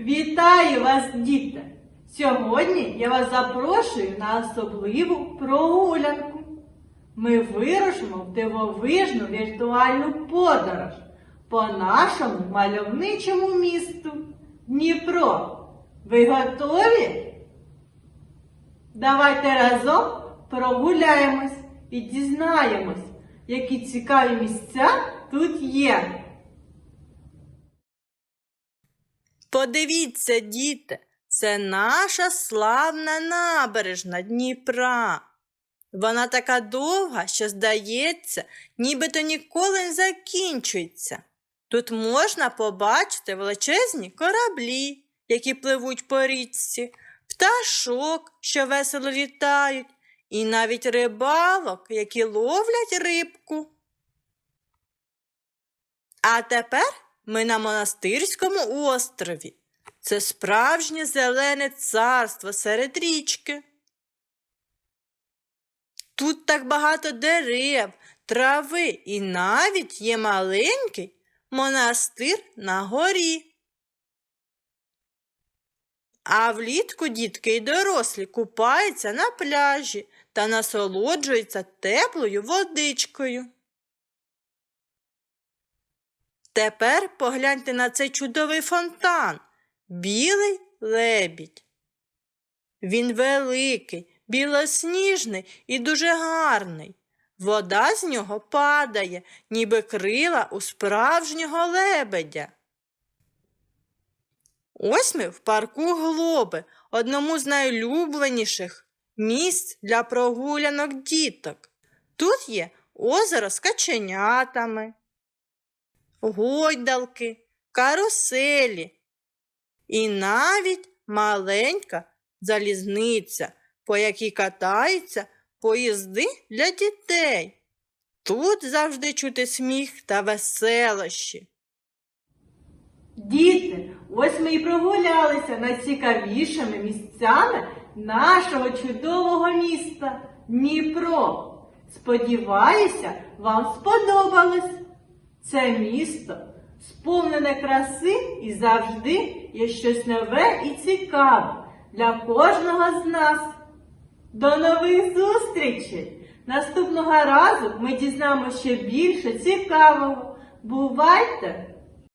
Вітаю вас, діти! Сьогодні я вас запрошую на особливу прогулянку. Ми вирушимо в дивовижну віртуальну подорож по нашому мальовничому місту Дніпро. Ви готові? Давайте разом прогуляємось і дізнаємось, які цікаві місця тут є. Подивіться, діти, це наша славна набережна Дніпра. Вона така довга, що здається, нібито ніколи не закінчується. Тут можна побачити величезні кораблі, які пливуть по річці, пташок, що весело літають, і навіть рибалок, які ловлять рибку. А тепер ми на монастирському острові. Це справжнє зелене царство серед річки. Тут так багато дерев, трави і навіть є маленький монастир на горі. А влітку дітки й дорослі купаються на пляжі та насолоджуються теплою водичкою. Тепер погляньте на цей чудовий фонтан. Білий лебідь. Він великий, білосніжний і дуже гарний. Вода з нього падає, ніби крила у справжнього лебедя. Ось ми в парку Глоби, одному з найулюбленіших місць для прогулянок діток. Тут є озеро з каченятами, гойдалки, каруселі і навіть маленька залізниця, по якій катаються поїзди для дітей. Тут завжди чути сміх та веселощі. Діти, ось ми і прогулялися найцікавішими місцями нашого чудового міста Дніпро. Сподіваюся, вам сподобалось. Це місто сповнене краси і завжди є щось нове і цікаве для кожного з нас. До нових зустрічей! Наступного разу ми дізнаємося ще більше цікавого. Бувайте!